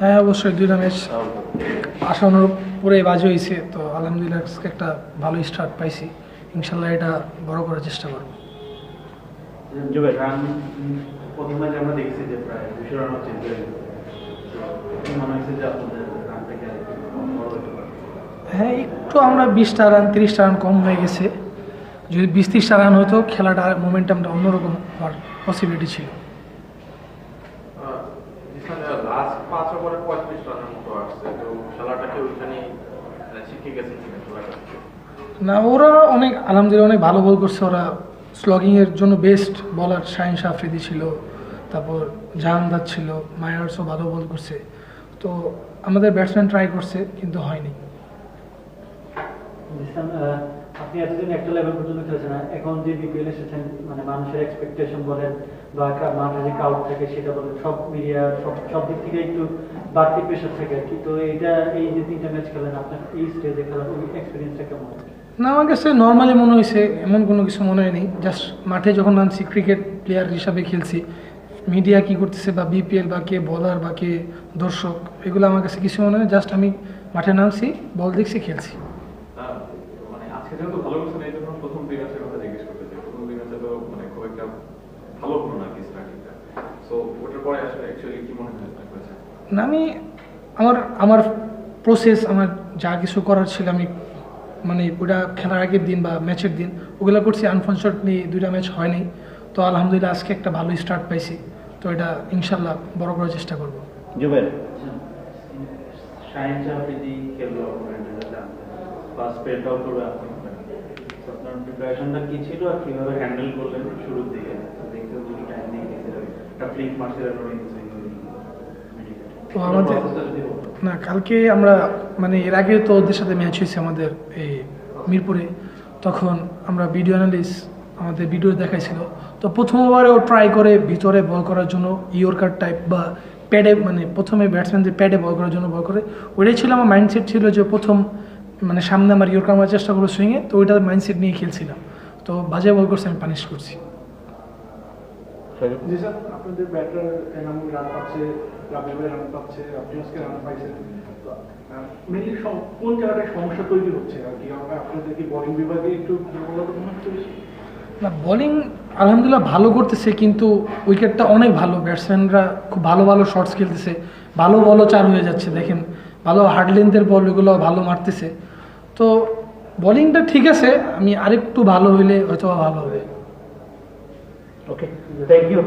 হ্যাঁ অবশ্যই দুইটা ম্যাচ আসানোর পরে বাজে হয়েছে তো আলহামদুলিল্লাহ একটা ভালো স্টার্ট পাইছি। ইনশাল্লাহ এটা বড় করার চেষ্টা করব। আমরা দেখছি যে প্রায় দুশো রান হচ্ছে মনে হচ্ছে যে আপনাদের রান থেকে বড় হতে পারে? হ্যাঁ একটু আমরা বিশটা রান তিরিশটা রান কম হয়ে গেছে। যদি বিশ তিরিশটা রান হতো খেলাটা মোমেন্টামটা অন্যরকম হওয়ার পসিবিলিটি ছিল। লাস্ট পাঁচ ওভারে পঁয়ত্রিশ রানের মতো আসছে তো খেলাটাকে ওইখানে শিখে গেছে কিনা খেলাটা? না ওরা অনেক আলহামদুলিল্লাহ অনেক ভালো বল করছে। ওরা স্লগিংয়ের জন্য বেস্ট বলার শাহিন আফ্রিদি ছিল তারপর জাহানদার ছিল মায়ার্সও ভালো বল করছে। তো আমাদের ব্যাটসম্যান ট্রাই করছে কিন্তু হয়নি। আপনি এতদিন একটা লেভেল পর্যন্ত খেলেছেন এখন যে বিপিএল এসেছেন মানে মানুষের এক্সপেকটেশন বলেন বা মাঠে যে ক্রাউড থাকে সেটা বলেন, সব মিডিয়া সব সব দিক থেকে একটু বাড়তি প্রেশার থাকে আর কি। তো এইটা, এই যে তিনটা ম্যাচ খেলেন, আপনার এই স্টেজে খেলার ওই এক্সপিরিয়েন্সটা কেমন? না, আমার কাছে নর্মালি মনে হয়েছে, এমন কোনো কিছু মনে হয়নি। জাস্ট মাঠে যখন নামছি ক্রিকেট প্লেয়ার হিসাবে খেলছি মিডিয়া কি করতেছে বা বিপিএল বা কে বলার বা কে দর্শক, এগুলো আমার কাছে কিছু মনে হয় জাস্ট আমি মাঠে নামছি বল দেখছি, খেলছি। এই জন্য প্রথম দুই ম্যাচের কথা জিজ্ঞেস করতে চাই প্রথম দুই ম্যাচে তো মানে খুব একটা ভালো হলো না কি স্টার্টিংটা সো ওটার পরে আসলে অ্যাকচুয়ালি কি মনে হয় না আমি আমার আমার প্রসেস আমার যা কিছু করার ছিল আমি মানে ওটা খেলার আগের দিন বা ম্যাচের দিন ওগুলো করছি। আনফর্চুনেটলি দুইটা ম্যাচ হয়নি তো আলহামদুলিল্লাহ আজকে একটা ভালো স্টার্ট পাইছি। তো এটা ইনশাল্লাহ বড় করার চেষ্টা করব। জুবেল ফার্স্ট আউট করবে আপনার প্রিপারেশনটা কি ছিল আর কীভাবে হ্যান্ডেল করলেন শুরুর দিকে? দেখতে দুটো টাইম গেছিলেন একটা ফ্লিক তো আমাদের- না কালকে আমরা মানে এর আগে তো ওদের সাথে ম্যাচ হয়েছে আমাদের এই মিরপুরে। তখন আমরা ভিডিও অ্যানালিস্ট আমাদের ভিডিও দেখাইছিল। তো প্রথম ওভারে ও ট্রাই করে ভিতরে বল করার জন্য ইয়র্কার টাইপ বা প্যাডে মানে প্রথমে ব্যাটসম্যানদের প্যাডে বল করার জন্য বল করে। ওইটাই ছিল আমার মাইন্ডসেট ছিল যে প্রথম মানে সামনে আমার ইয়র্কার মারার চেষ্টা করব সুইংয়ে তো ওইটার মাইন্ডসেট নিয়ে খেলছিলাম। তো বাজে বল করছে আমি পানিশ করছি। জি আপনাদের ব্যাটার এনামুল রান পাচ্ছে রাবিল রান পাচ্ছে আপনি রান পাইছেন। মেনলি কোন জায়গাটায় সমস্যা তৈরি হচ্ছে? আর কি আপনাদের কি বোলিং বিভাগে একটু দুর্বলতা হচ্ছে বেশি? না বোলিং আলহামদুলিল্লাহ ভালো করতেছে কিন্তু উইকেটটা অনেক ভালো। ব্যাটসম্যানরা খুব ভালো ভালো শর্টস খেলতেছে ভালো বলও চালু হয়ে যাচ্ছে দেখেন। ভালো হার্ড লেন্থের বলগুলো ভালো মারতেছে। তো বলিংটা ঠিক আছে, আমি আরেকটু ভালো হইলে হয়তো ভালো হবে। Okay thank you